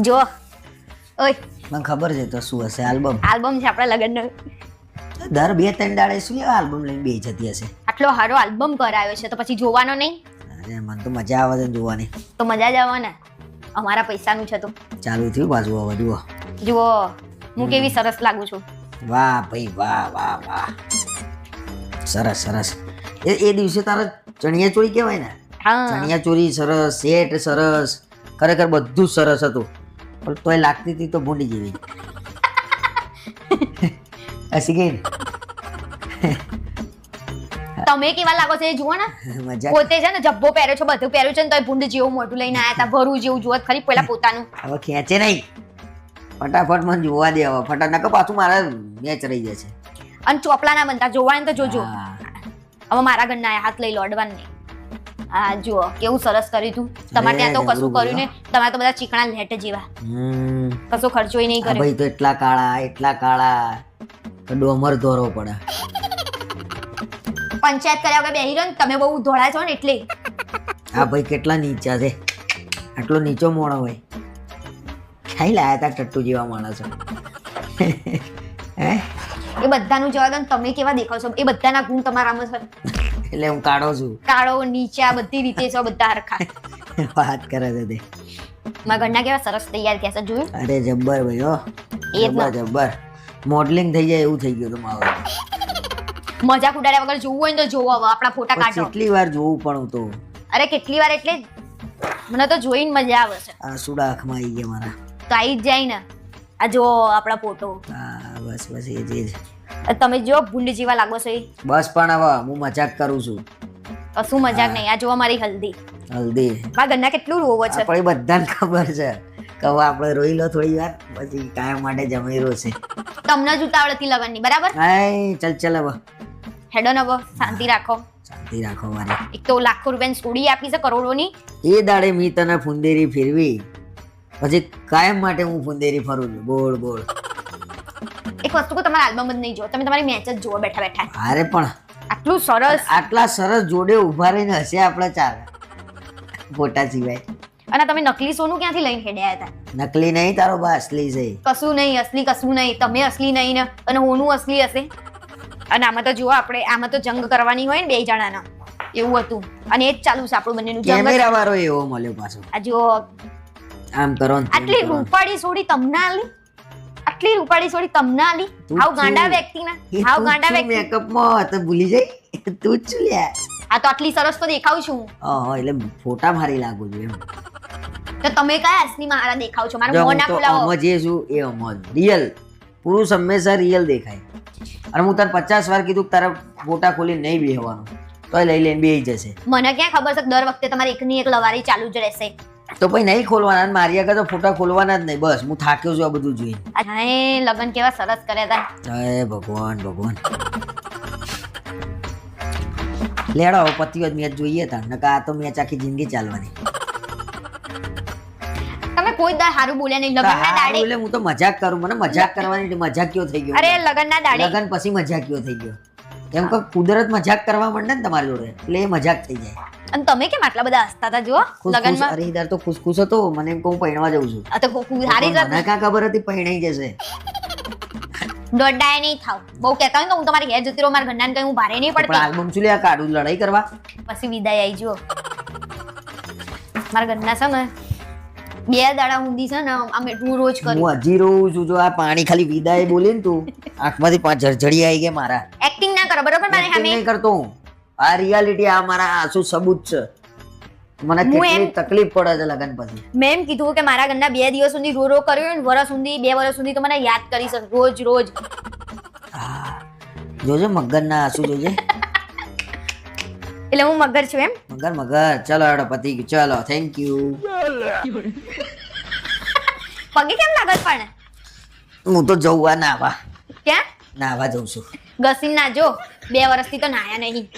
જો. ઓય. મને ખબર છે તો શું હશે આલ્બમ. આલ્બમ છે આપણા લગ્નનો. દર બે ત્રણ દાડે શું લેવા આલ્બમ લઈને બે જતી હશે? આટલો સારો આલ્બમ કરાયો છે તો પછી જોવાનો નહીં? અરે મને તો મજા આવે છે જોવાની. તો મજા જ આવે ને. અમારા પૈસાનું છે તો. ચાલુ થયું પાછું હવે જુઓ. જુઓ હું કેવી સરસ લાગુ છું. વાહ ભાઈ વાહ વાહ વાહ. સરસ સરસ. એ એ દિવસે તારા ચણિયા ચોરી કહેવાય ને? હા. ચણિયા ચોરી સરસ સેટ સરસ. ખરેખર બધું સરસ હતું. પણ તોય લાગતી હતી તો ભૂંડી જેવી. હસી ગઈ? તમે કેવા લાગો છો એ જુઓ ને? મજા પોતે છે ને જબ્બો પહેર્યો છો બધું પહેર્યું છે ને તોય ભૂંડ જેવું મોઢું લઈને આયા હતા ભરું જેવું જુઓ ખરી પેલા પોતાનું. હવે ખેંચે નહીં. ફટાફટ મને જોવા દે હવે. ફટાફટ નકર પાછું મારા મેચ રહી જશે. અને ચોપલા ના બનતા જોવાને તો જોજો. હવે મારા ઘરના હાથ લઈ લો હા જુઓ કેવું સરસ કર્યું તું. તમારે ત્યાં તો કશું કર્યું ને તમારે તો બધા ચીકણા લેટ જેવા. કશો ખર્ચો નહીં કર્યો. ભાઈ તો એટલા કાળા એટલા કાળા. ડોમર ધોરો પડે. પંચાયત કર્યા વગર બેહી રહ્યો ને તમે બહુ ધોળા છો ને એટલે. આ ભાઈ કેટલા નીચા છે. આટલો નીચો મોણો હોય. ખાઈ લાયા તા ટટ્ટુ જેવા માણસો. હે? એ બધાનું જવા દો તમે કેવા દેખાવ છો? એ બધાના ગુણ તમારામાં છે. એટલે હું કાળો છું. કાળો નીચા બધી રીતે છો બધા હરખા વાત કરે છે તે. મારા ઘરના કેવા સરસ તૈયાર થયા છે જોયું? અરે જબ્બર ભાઈ હો. જબ્બર જબ્બર. મોડલિંગ થઈ જાય એવું થઈ ગયું તમારું મજાક ઉડાડ્યા વગર જોવું હોય ને તો જોવો હવે આપણા ફોટા કાઢો. કેટલી વાર જોવું પણ તો. અરે કેટલી વાર એટલે મને તો જોઈને મજા આવે છે. આ સુડા આંખમાં આવી ગયા મારા. તો આવી જ જાય ને. આ જો આપણા ફોટો. હા બસ બસ એ જ એ જ. તમે જો ભૂંડ જેવા લાગો છો એ. બસ પણ હવે હું મજાક કરું છું. કશું મજાક નહીં આ જોવા મારી હલ્દી. હલ્દી. મારા ગન્ના કેટલું રોવો છે. આપણે બધાને ખબર છે કે હવે આપણે રોઈ લો થોડી વાર પછી કાયમ માટે જમી છે. તમને જ ઉતાવળ હતી લગનની બરાબર? હાય ચલ ચલ હવે. હેડો નવો શાંતિ રાખો. શાંતિ રાખો મારે. એક તો લાખો રૂપિયાની સ્ટોરી આપી છે કરોડોની. એ દાડે મી તને ફુંદેરી ફેરવી. પછી કાયમ માટે હું ફુંદેરી ફરું છું. ગોળ ગોળ એક વસ્તુ કો તમારા આલ્બમ જ નહીં જો તમે તમારી મેચ જ જુઓ બેઠા બેઠા. અરે પણ આટલું સરસ. આટલા સરસ જોડે ઊભા રહીને હશે આપણે ચાર. ફોટા સિવાય. અને તમે નકલી સોનું ક્યાંથી લઈને હેડ્યા હતા? નકલી નહીં તારો બા અસલી છે. કશું નહીં અસલી કશું નહીં તમે અસલી નહીં ને અને હોનું અસલી હશે. અને આમાં તો જુઓ આપણે આમાં તો જંગ કરવાની હોય ને બે જણાના. એવું હતું. અને એ જ ચાલુ છે આપણું બંનેનું જંગ કેમેરા વાળો એવો મળ્યો પાછો. આ જુઓ. આમ કરો આટલી રૂપાડી રૂપાળી સોડી તમને આલી? આટલી રૂપાળી છોડી તમને આલી? આવ ગાંડા વ્યક્તિના? આવ ગાંડા વ્યક્તિ મેકઅપમાં તો ભૂલી જઈ. તું જ છું લ્યા. આ તો આટલી સરસ તો દેખાવ છું ઓહો એટલે ફોટા મારી લાગુ છું એમ. તો તમે કયા અસલી મારા દેખાવ છો? મારું મોં ના ખુલાવો આમાં જે છું એ જ. રિયલ પુરુષ હંમેશા રિયલ દેખાય. અને હું તને પચાસ વાર કીધું તારા ફોટા ખોલી નહીં બેહવાનું. તો લઈ લઈને બેહી જશે. મને ક્યાં ખબર છે દર વખતે તમારે એકની એક લવારી ચાલુ જ રહેશે? તો પછી નહીં ખોલવાના મારી આગળ તો ફોટા ખોલવાના જ નહીં. બસ હું થાક્યો છું આ બધું જોઈને. હાય લગન કેવા સરસ કર્યા હતા હે ભગવાન ભગવાન. લેડો પતિઓ જ મેચ જોઈએ તા. નકા આ તો મેચ આખી જિંદગી ચાલવાની. તમે કોઈ દર સારું બોલ્યા નહીં. લગન ના દાડે એટલે હું તો મજાક કરું. મને મજાક કરવાની મજાક કયો થઈ ગયો? અરે લગનના દાડે લગન પછી મજાક કયો થઈ ગયો? એમ કે કુદરત મજાક કરવા માંડે ને તમારી જોડે એટલે એ મજાક થઈ જાય. અને તમે કેમ આટલા બધા હસતા હતા ખુશ લગનમાં? ઈધર તો ખુશ ખુશ હતો. મને એમ કે હું જઉં છું. આ તો જ મને કાં ખબર હતી પૈણાઈ જશે. દોડાય નહીં થાવ. બહુ કહેતા હોય ને તો હું તમારી ઘેર જતી રહું મારા ઘરના કઈ હું ભારે નહીં પડતી. આલ્બમ છું લે? આ કાઢું લડાઈ કરવા? પછી વિદાય આવી જુઓ. મારા ઘરના છે ને બે દાડા ઊંધી છે ને આમ એટલું રોજ કરું. હું હજી રહું છું જો આ પાણી ખાલી વિદાય બોલી ને તું આંખમાંથી પાંચ ઝરઝડી આવી ગયા મારા. એક્ટિંગ ના કરો બરોબર? મારે સામે. નહીં કરતો હું. આ રિયાલિટી આ મારા આંસુ સબૂત છે. મને કેટલી તકલીફ પડે છે લગન પછી. મેં એમ કીધું કે મારા ઘરના બે દિવસ સુધી રો રો કર્યો ને વરસ સુધી બે વરસ સુધી તો મને યાદ કરી શકે રોજ રોજ. જોજે મગર આંસુ જોજે. એટલે હું મગર છું એમ? મગર મગર. ચલો હેડો પતિ ચલો થેન્ક યુ પગે કેમ લાગે છે પણ? હું તો જવું આ નાવા. ક્યાં? નાવા જઉં છું. ઘસીને ના જો બે વર્ષથી તો નાયા નહીં.